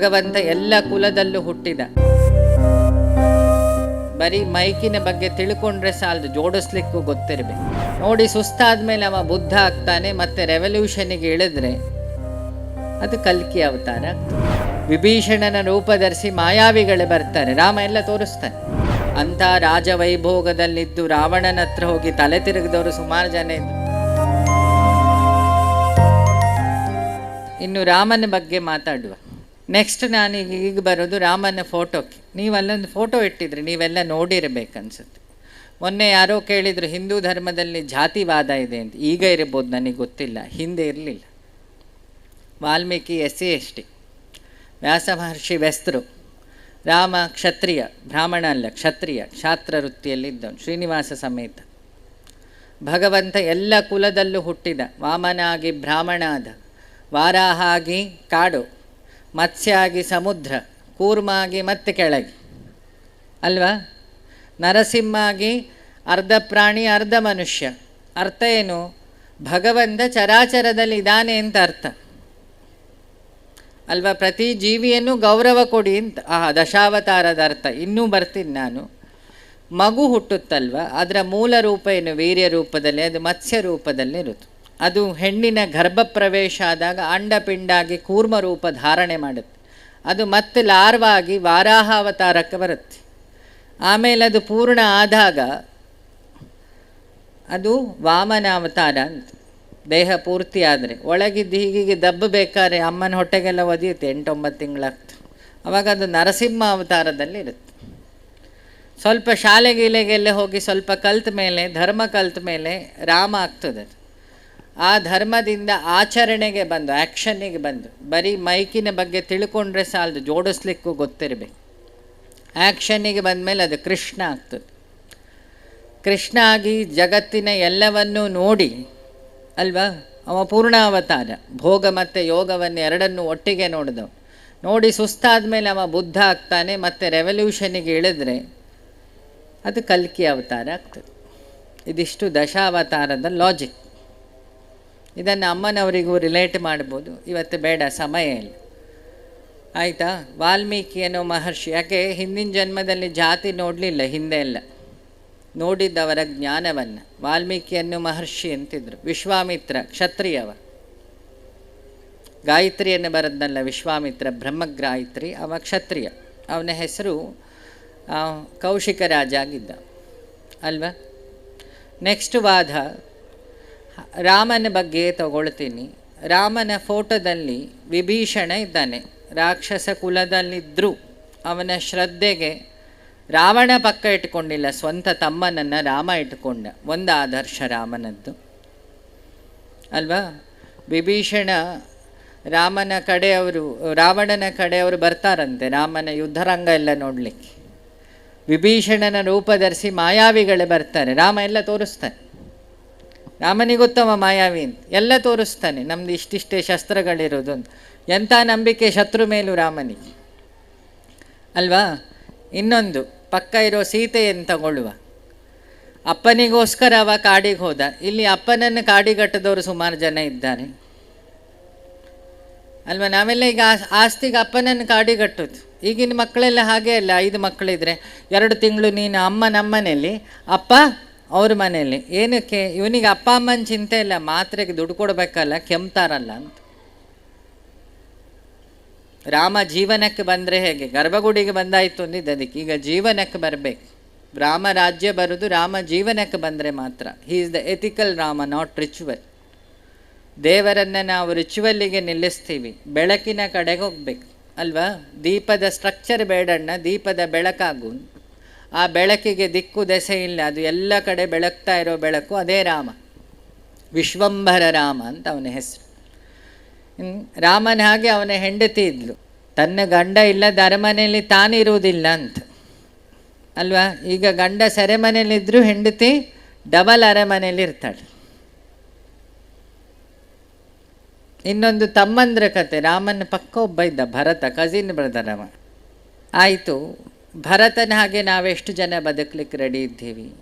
ಭಗವಂತ ಎಲ್ಲ ಕುಲದಲ್ಲೂ ಹುಟ್ಟಿದ. ಬರೀ ಮೈಕಿನ ಬಗ್ಗೆ ತಿಳ್ಕೊಂಡ್ರೆ ಸಾಲದು, ಜೋಡಿಸ್ಲಿಕ್ಕೂ ಗೊತ್ತಿರಬೇಕು. ನೋಡಿ ಸುಸ್ತಾದ್ಮೇಲೆ ಅವ ಬುದ್ಧ ಆಗ್ತಾನೆ, ಮತ್ತೆ ರೆವಲ್ಯೂಷನ್ಗೆ ಇಳಿದ್ರೆ ಅದು ಕಲ್ಕಿ ಅವತಾರ ವಿಭೀಷಣನ ರೂಪ ಧರಿಸಿ ಮಾಯಾವಿಗಳೇ ಬರ್ತಾರೆ, ರಾಮ ಎಲ್ಲ ತೋರಿಸ್ತಾನೆ. ಅಂಥ ರಾಜವೈಭೋಗದಲ್ಲಿದ್ದು ರಾವಣನ ಹತ್ರ ಹೋಗಿ ತಲೆ ತಿರುಗಿದವರು ಸುಮಾರು ಜನ ಇದ್ದರು ಇನ್ನು ರಾಮನ ಬಗ್ಗೆ ಮಾತಾಡುವ. ನೆಕ್ಸ್ಟ್ ನಾನೀಗ ಈಗ ಬರೋದು ರಾಮನ ಫೋಟೋಕ್ಕೆ ನೀವು ಅಲ್ಲೊಂದು ಫೋಟೋ ಇಟ್ಟಿದ್ರಿ, ನೀವೆಲ್ಲ ನೋಡಿರಬೇಕನ್ಸುತ್ತೆ. ಮೊನ್ನೆ ಯಾರೋ ಕೇಳಿದರು, ಹಿಂದೂ ಧರ್ಮದಲ್ಲಿ ಜಾತಿವಾದ ಇದೆ ಅಂತ. ಈಗ ಇರ್ಬೋದು, ನನಗೆ ಗೊತ್ತಿಲ್ಲ. ಹಿಂದೆ ಇರಲಿಲ್ಲ. Valmiki S C S T Vyasa ಮಹರ್ಷಿ ವ್ಯಸ್ತರು. ರಾಮ ಕ್ಷತ್ರಿಯ, ಬ್ರಾಹ್ಮಣ ಅಲ್ಲ, ಕ್ಷತ್ರಿಯ ಕ್ಷಾತ್ರ ವೃತ್ತಿಯಲ್ಲಿದ್ದವನು, ಶ್ರೀನಿವಾಸ ಸಮೇತ. ಭಗವಂತ ಎಲ್ಲ ಕುಲದಲ್ಲೂ ಹುಟ್ಟಿದ ವಾಮನ ಆಗಿ ಬ್ರಾಹ್ಮಣ ಆದ. ವಾರಾಹ ಆಗಿ ಕಾಡು. ಮತ್ಸ್ಯ ಆಗಿ ಸಮುದ್ರ ಕೂರ್ಮ ಆಗಿ ಮತ್ತೆ ಕೆಳಗೆ. ಅಲ್ವಾ? ನರಸಿಂಹ ಆಗಿ ಅರ್ಧ ಪ್ರಾಣಿ, ಅರ್ಧ ಮನುಷ್ಯ. ಅರ್ಥ ಏನು? ಭಗವಂತ ಚರಾಚರದಲ್ಲಿ ಇದ್ದಾನೆ ಅಂತ ಅರ್ಥ. ಅಲ್ವಾ? ಪ್ರತಿ ಜೀವಿಯನ್ನು ಗೌರವ ಕೊಡಿ ಅಂತ. ಆ ದಶಾವತಾರದ ಅರ್ಥ. ಇನ್ನೂ ಬರ್ತೀನಿ ನಾನು. ಮಗು ಹುಟ್ಟುತ್ತಲ್ವ? ಅದರ ಮೂಲ ರೂಪ ಏನು? ವೀರ್ಯ ರೂಪದಲ್ಲಿ, ಅದು ಮತ್ಸ್ಯ ರೂಪದಲ್ಲಿರುತ್ತೆ ಅದು ಹೆಣ್ಣಿನ ಗರ್ಭ ಪ್ರವೇಶ ಆದಾಗ ಅಂಡಪಿಂಡಾಗಿ ಕೂರ್ಮ ರೂಪ ಧಾರಣೆ ಮಾಡುತ್ತೆ. ಅದು ಮತ್ತೆ ಲಾರ್ವಾಗಿ ವಾರಾಹ ಅವತಾರಕ್ಕೆ ಬರುತ್ತೆ. ಆಮೇಲೆ ಅದು ಪೂರ್ಣ ಆದಾಗ ಅದು ವಾಮನ ಅವತಾರ ಅಂತ. ದೇಹ ಪೂರ್ತಿ ಆದರೆ ಒಳಗಿದ್ದು ಹೀಗೀಗೆ ದಬ್ಬ ಬೇಕಾದ್ರೆ ಅಮ್ಮನ ಹೊಟ್ಟೆಗೆಲ್ಲ ಒದಿಯುತ್ತೆ, ಎಂಟೊಂಬತ್ತು ತಿಂಗಳಾಗ್ತು. ಅವಾಗ ಅದು ನರಸಿಂಹ ಅವತಾರದಲ್ಲಿ ಇರುತ್ತೆ. ಸ್ವಲ್ಪ ಶಾಲೆ ಗೀಲೆಗೆಲ್ಲ ಹೋಗಿ ಸ್ವಲ್ಪ ಕಲ್ತ ಮೇಲೆ, ಧರ್ಮ ಕಲ್ತ ಮೇಲೆ ರಾಮ ಆಗ್ತದೆ. ಆ ಧರ್ಮದಿಂದ ಆಚರಣೆಗೆ ಬಂದು ಆ್ಯಕ್ಷನ್ನಿಗೆ ಬಂದು, ಬರೀ ಮೈಕಿನ ಬಗ್ಗೆ ತಿಳ್ಕೊಂಡ್ರೆ ಸಾಲದು, ಜೋಡಿಸ್ಲಿಕ್ಕೂ ಗೊತ್ತಿರಬೇಕು. ಆ್ಯಕ್ಷನ್ನಿಗೆ ಬಂದಮೇಲೆ ಅದು ಕೃಷ್ಣ ಆಗ್ತದೆ. ಕೃಷ್ಣ ಆಗಿ ಜಗತ್ತಿನ ಎಲ್ಲವನ್ನೂ ನೋಡಿ, ಅಲ್ವಾ? ಅವ ಪೂರ್ಣಾವತಾರ, ಭೋಗ ಮತ್ತು ಯೋಗವನ್ನು ಎರಡನ್ನೂ ಒಟ್ಟಿಗೆ ನೋಡಿದವು ನೋಡಿ ಸುಸ್ತಾದ ಮೇಲೆ ಅವ ಬುದ್ಧ ಆಗ್ತಾನೆ, ಮತ್ತು ರೆವಲ್ಯೂಷನಿಗೆ ಇಳಿದ್ರೆ ಅದು ಕಲ್ಕಿ ಅವತಾರ ಆಗ್ತದೆ. ಇದಿಷ್ಟು ದಶಾವತಾರದ ಲಾಜಿಕ್ ಇದನ್ನು ಅಮ್ಮನವರಿಗೂ ರಿಲೇಟ್ ಮಾಡ್ಬೋದು. ಇವತ್ತು ಬೇಡ, ಸಮಯ ಇಲ್ಲ. ಆಯಿತಾ? ವಾಲ್ಮೀಕಿ ಅನ್ನೋ ಮಹರ್ಷಿ, ಯಾಕೆ ಹಿಂದಿನ ಜನ್ಮದಲ್ಲಿ ಜಾತಿ ನೋಡಲಿಲ್ಲ, ಹಿಂದೆ ಎಲ್ಲ ನೋಡಿದ್ದವರ ಜ್ಞಾನವನ್ನು. ವಾಲ್ಮೀಕಿಯನ್ನು ಮಹರ್ಷಿ ಅಂತಿದ್ರು. ವಿಶ್ವಾಮಿತ್ರ ಕ್ಷತ್ರಿಯವ ಗಾಯತ್ರಿಯನ್ನು ಬರೆದ್ನಲ್ಲ, ವಿಶ್ವಾಮಿತ್ರ, ಬ್ರಹ್ಮಗಾಯತ್ರಿ, ಅವ ಕ್ಷತ್ರಿಯ. ಅವನ ಹೆಸರು ಕೌಶಿಕ ರಾಜ ಆಗಿದ್ದ. ಅಲ್ವಾ? ನೆಕ್ಸ್ಟ್ ವಾದ. ರಾಮನ ಬಗ್ಗೆ ತಗೊಳ್ತೀನಿ. ರಾಮನ ಫೋಟೋದಲ್ಲಿ ವಿಭೀಷಣ ಇದ್ದಾನೆ. ರಾಕ್ಷಸ ಕುಲದಲ್ಲಿದ್ದರೂ ಅವನ ಶ್ರದ್ಧೆಗೆ ರಾವಣ ಪಕ್ಕ ಇಟ್ಕೊಂಡಿಲ್ಲ. ಸ್ವಂತ ತಮ್ಮನನ್ನು ರಾಮ ಇಟ್ಕೊಂಡ. ಒಂದು ಆದರ್ಶ ರಾಮನದ್ದು. ಅಲ್ವಾ? ವಿಭೀಷಣ ರಾಮನ ಕಡೆಯವರು, ರಾವಣನ ಕಡೆಯವರು ಬರ್ತಾರಂತೆ. ರಾಮನ ಯುದ್ಧರಂಗ ಎಲ್ಲ ನೋಡಲಿಕ್ಕೆ. ವಿಭೀಷಣನ ರೂಪ ಧರಿಸಿ ಮಾಯಾವಿಗಳೇ ಬರ್ತಾರೆ. ರಾಮ ಎಲ್ಲ ತೋರಿಸ್ತಾನೆ. ರಾಮನಿಗೆ ಗೊತ್ತವ ಮಾಯಾವಿ ಅಂತ ಎಲ್ಲ ತೋರಿಸ್ತಾನೆ. ನಮ್ದು ಇಷ್ಟಿಷ್ಟೇ ಶಸ್ತ್ರಗಳಿರೋದು ಅಂತ. ಎಂಥ ನಂಬಿಕೆ ಶತ್ರು ಮೇಲೂ ರಾಮನಿಗೆ. ಅಲ್ವಾ? ಇನ್ನೊಂದು, ಪಕ್ಕ ಇರೋ ಸೀತೆಯನ್ನು ತಗೊಳ್ಳುವ. ಅಪ್ಪನಿಗೋಸ್ಕರ ಅವ ಕಾಡಿಗೆ ಹೋದ. ಇಲ್ಲಿ ಅಪ್ಪನನ್ನು ಕಾಡಿಗಟ್ಟದವರು ಸುಮಾರು ಜನ ಇದ್ದಾರೆ. ಅಲ್ವಾ? ನಾವೆಲ್ಲ ಈಗ ಆಸ್- ಆಸ್ತಿಗೆ ಅಪ್ಪನನ್ನು ಕಾಡಿಗಟ್ಟೋದು ಈಗಿನ ಮಕ್ಕಳೆಲ್ಲ ಹಾಗೆ ಅಲ್ಲ. ಐದು ಮಕ್ಕಳಿದ್ರೆ ಎರಡು ತಿಂಗಳು ನೀನು ಅಮ್ಮ ನಮ್ಮನೆಯಲ್ಲಿ ಅಪ್ಪ ಅವ್ರ ಮನೆಯಲ್ಲಿ. ಏನಕ್ಕೆ? ಇವನಿಗೆ ಅಪ್ಪ ಅಮ್ಮನ ಚಿಂತೆ ಇಲ್ಲ, ಮಾತ್ರೆಗೆ ದುಡ್ಡು ಕೊಡಬೇಕಲ್ಲ, ಕೆಮ್ತಾರಲ್ಲ ಅಂತ. ರಾಮ ಜೀವನಕ್ಕೆ ಬಂದರೆ ಹೇಗೆ? ಗರ್ಭಗುಡಿಗೆ ಬಂದಾಯಿತು ಅಂದಿದ್ದು ಅದಕ್ಕೆ ಈಗ ಜೀವನಕ್ಕೆ ಬರಬೇಕು. ರಾಮ ರಾಜ್ಯ ಬರೋದು ರಾಮ ಜೀವನಕ್ಕೆ ಬಂದರೆ ಮಾತ್ರ. He is the ethical Rama not ritual ದೇವರನ್ನು ನಾವು ರಿಚುವಲ್ಲಿಗೆ ನಿಲ್ಲಿಸ್ತೀವಿ. ಬೆಳಕಿನ ಕಡೆಗೆ ಹೋಗ್ಬೇಕು. ಅಲ್ವಾ? ದೀಪದ ಸ್ಟ್ರಕ್ಚರ್ ಬೇಡಣ್ಣ, ದೀಪದ ಬೆಳಕಾಗು ಆ ಬೆಳಕಿಗೆ ದಿಕ್ಕು ದೆಸೆ ಇಲ್ಲ. ಅದು ಎಲ್ಲ ಕಡೆ ಬೆಳಗ್ತಾ ಇರೋ ಬೆಳಕು ಅದೇ ರಾಮ. ವಿಶ್ವಂಭರ ರಾಮ ಅಂತ ಅವನ ಹೆಸರು. ರಾಮನ ಹಾಗೆ ಅವನ ಹೆಂಡತಿ ಇದ್ಲು. ತನ್ನ ಗಂಡ ಇಲ್ಲದ ಅರಮನೆಯಲ್ಲಿ ತಾನಿರುವುದಿಲ್ಲ ಅಂತ. ಅಲ್ವಾ? ಈಗ ಗಂಡ ಸೆರೆಮನೆಯಲ್ಲಿದ್ದರೂ ಹೆಂಡತಿ ಡಬಲ್ ಅರಮನೆಯಲ್ಲಿ ಇರ್ತಾಳೆ. ಇನ್ನೊಂದು ತಮ್ಮಂದ್ರ ಕತೆ. ರಾಮನ ಪಕ್ಕ ಒಬ್ಬ ಇದ್ದ ಭರತ ಕಸಿನ್ ಬ್ರದರ್ ಅವ. ಆಯಿತು ಭರತನ ಹಾಗೆ ನಾವೆಷ್ಟು ಜನ ಬದುಕಲಿಕ್ಕೆ ರೆಡಿ ಇದ್ದೀವಿ?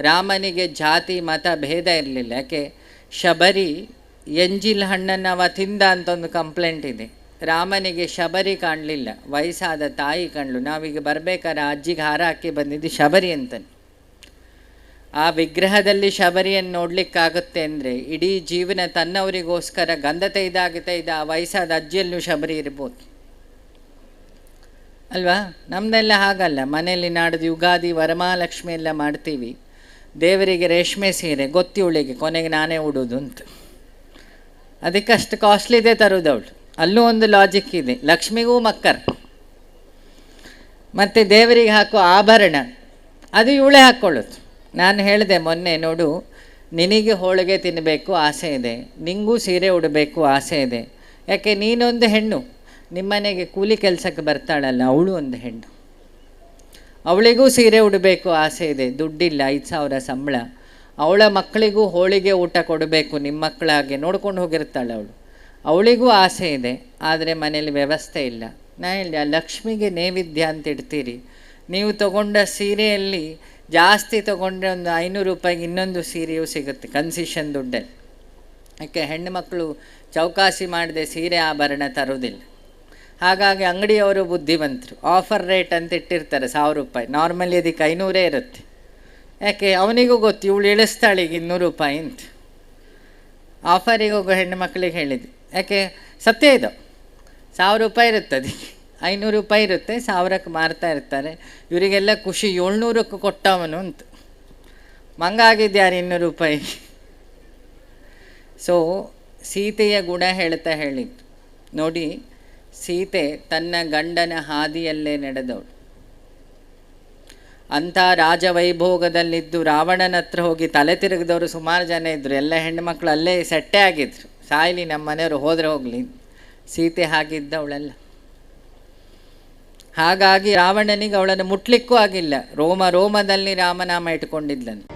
ರಾಮನಿಗೆ ಜಾತಿ, ಮತ ಭೇದ ಇರಲಿಲ್ಲ. ಯಾಕೆ? ಶಬರಿ, ಎಂಜಿಲ್ ಹಣ್ಣನ್ನು ಅವ ತಿಂದ ಅಂತ ಒಂದು ಕಂಪ್ಲೇಂಟ್ ಇದೆ. ರಾಮನಿಗೆ ಶಬರಿ ಕಾಣಲಿಲ್ಲ. ವಯಸ್ಸಾದ ತಾಯಿ ಕಂಡ್ಲು ನಾವೀಗ ಬರಬೇಕಾದ್ರೆ ಅಜ್ಜಿಗೆ ಹಾರ ಹಾಕಿ ಬಂದಿದ್ದು ಶಬರಿ ಅಂತಾನೆ. ಆ ವಿಗ್ರಹದಲ್ಲಿ ಶಬರಿಯನ್ನು ನೋಡಲಿಕ್ಕಾಗುತ್ತೆ ಅಂದರೆ ಇಡೀ ಜೀವನ ತನ್ನವರಿಗೋಸ್ಕರ ಗಂಧ ತೆಯ್ದಾಗ ತೈದ ಆ ವಯಸ್ಸಾದ ಅಜ್ಜಿಯಲ್ಲೂ ಶಬರಿ ಇರ್ಬೋದು. ಅಲ್ವಾ? ನಮ್ಮದೆಲ್ಲ ಹಾಗಲ್ಲ. ಮನೆಯಲ್ಲಿ ನಾಡ್ದು ಯುಗಾದಿ, ವರಮಹಾಲಕ್ಷ್ಮಿ ಎಲ್ಲ ಮಾಡ್ತೀವಿ. ದೇವರಿಗೆ ರೇಷ್ಮೆ ಸೀರೆ, ಗೊತ್ತಿ ಉಳಿಗೆ, ಕೊನೆಗೆ ನಾನೇ ಉಡೋದು ಅಂತ. ಅದಕ್ಕೆ ಅಷ್ಟು ತರೋದು ಅವಳು. ಅಲ್ಲೂ ಒಂದು ಲಾಜಿಕ್ ಇದೆ. ಲಕ್ಷ್ಮಿಗೂ ಮಕ್ಕರ್. ಮತ್ತು ದೇವರಿಗೆ ಹಾಕೋ ಆಭರಣ. ಅದು ಇವಳೆ ಹಾಕ್ಕೊಳ್ಳೋದು ನಾನು ಹೇಳಿದೆ ಮೊನ್ನೆ, ನೋಡು, ನಿನಗೆ ಹೋಳಿಗೆ ತಿನ್ನಬೇಕು ಆಸೆ ಇದೆ. ನಿಂಗೂ ಸೀರೆ ಉಡಬೇಕು, ಆಸೆ ಇದೆ. ಯಾಕೆ, ನೀನೊಂದು ಹೆಣ್ಣು. ನಿಮ್ಮನೆಗೆ ಕೂಲಿ ಕೆಲಸಕ್ಕೆ ಬರ್ತಾಳಲ್ಲ ಅವಳು ಒಂದು ಹೆಣ್ಣು. ಅವಳಿಗೂ ಸೀರೆ ಉಡಬೇಕು ಆಸೆ ಇದೆ, ದುಡ್ಡಿಲ್ಲ, ಐದು ಸಾವಿರ ಸಂಬಳ. ಅವಳ ಮಕ್ಕಳಿಗೂ ಹೋಳಿಗೆ ಊಟ ಕೊಡಬೇಕು ನಿಮ್ಮ ಮಕ್ಕಳಾಗೆ ನೋಡ್ಕೊಂಡು ಹೋಗಿರ್ತಾಳೆ ಅವಳು. ಅವಳಿಗೂ ಆಸೆ ಇದೆ, ಆದರೆ ಮನೇಲಿ ವ್ಯವಸ್ಥೆ ಇಲ್ಲ. ನಾ ಹೇಳಿ ಆ ಲಕ್ಷ್ಮಿಗೆ ನೈವೇದ್ಯ ಅಂತ ಇಡ್ತೀರಿ. ನೀವು ತಗೊಂಡ ಸೀರೆಯಲ್ಲಿ ಜಾಸ್ತಿ ತಗೊಂಡ್ರೆ ಒಂದು ಐನೂರು ರೂಪಾಯಿಗೆ ಇನ್ನೊಂದು ಸೀರೆಯೂ ಸಿಗುತ್ತೆ, ಕನ್ಸಿಷನ್ ದುಡ್ಡಲ್ಲಿ. ಯಾಕೆ, ಹೆಣ್ಣು ಮಕ್ಕಳು ಚೌಕಾಸಿ ಮಾಡದೆ ಸೀರೆ ಆಭರಣ ತರೋದಿಲ್ಲ. ಹಾಗಾಗಿ ಅಂಗಡಿಯವರು ಬುದ್ಧಿವಂತರು. ಆಫರ್ ರೇಟ್ ಅಂತ ಇಟ್ಟಿರ್ತಾರೆ, ಸಾವಿರ ರೂಪಾಯಿ. ನಾರ್ಮಲಿ ಅದಕ್ಕೆ ಐನೂರೇ ಇರುತ್ತೆ. ಯಾಕೆ, ಅವನಿಗೂ ಗೊತ್ತು, ಇವಳು ಇಳಿಸ್ತಾಳೆ ಈಗ ಇನ್ನೂರು ರೂಪಾಯಿ ಅಂತ. ಆಫರಿಗೆ ಹೆಣ್ಣು ಮಕ್ಕಳಿಗೆ ಹೇಳಿದ್ದು. ಯಾಕೆ, ಸತ್ಯ ಇದು. ಸಾವಿರ ರೂಪಾಯಿ ಇರುತ್ತೆ ಅದಕ್ಕೆ. ಐನೂರು ರೂಪಾಯಿ ಇರುತ್ತೆ, ಸಾವಿರಕ್ಕೆ ಮಾರ್ತಾ ಇರ್ತಾರೆ. ಇವರಿಗೆಲ್ಲ ಖುಷಿ, ಏಳ್ನೂರಕ್ಕೆ ಕೊಟ್ಟವನು ಅಂತ. ಮಂಗಾಗಿದ್ಯಾರು ಇನ್ನೂರು ರೂಪಾಯಿ? ಸೊ ಸೀತೆಯ ಗುಣ ಹೇಳ್ತಾ ಹೇಳಿದ್ದು. ನೋಡಿ ಸೀತೆ ತನ್ನ ಗಂಡನ ಹಾದಿಯಲ್ಲೇ ನಡೆದವಳು. ಅಂಥ ರಾಜವೈಭೋಗದಲ್ಲಿದ್ದು ರಾವಣನ ಹತ್ರ ಹೋಗಿ ತಲೆ ತಿರುಗಿದವರು ಸುಮಾರು ಜನ ಇದ್ದರು ಎಲ್ಲ ಹೆಣ್ಣುಮಕ್ಳು ಅಲ್ಲೇ ಸೆಟ್ಟೆ ಆಗಿದ್ರು. ಸಾಯಿಲಿ ನಮ್ಮ ಮನೆಯವರು ಹೋದರೆ ಹೋಗಲಿ. ಸೀತೆ ಹಾಗಿದ್ದವಳೆಲ್ಲ. ಹಾಗಾಗಿ ರಾವಣನಿಗೆ ಅವಳನ್ನು ಮುಟ್ಲಿಕ್ಕೂ ಆಗಿಲ್ಲ. ರೋಮ, ರೋಮದಲ್ಲಿ ರಾಮನಾಮ ಇಟ್ಕೊಂಡಿದ್ಲನು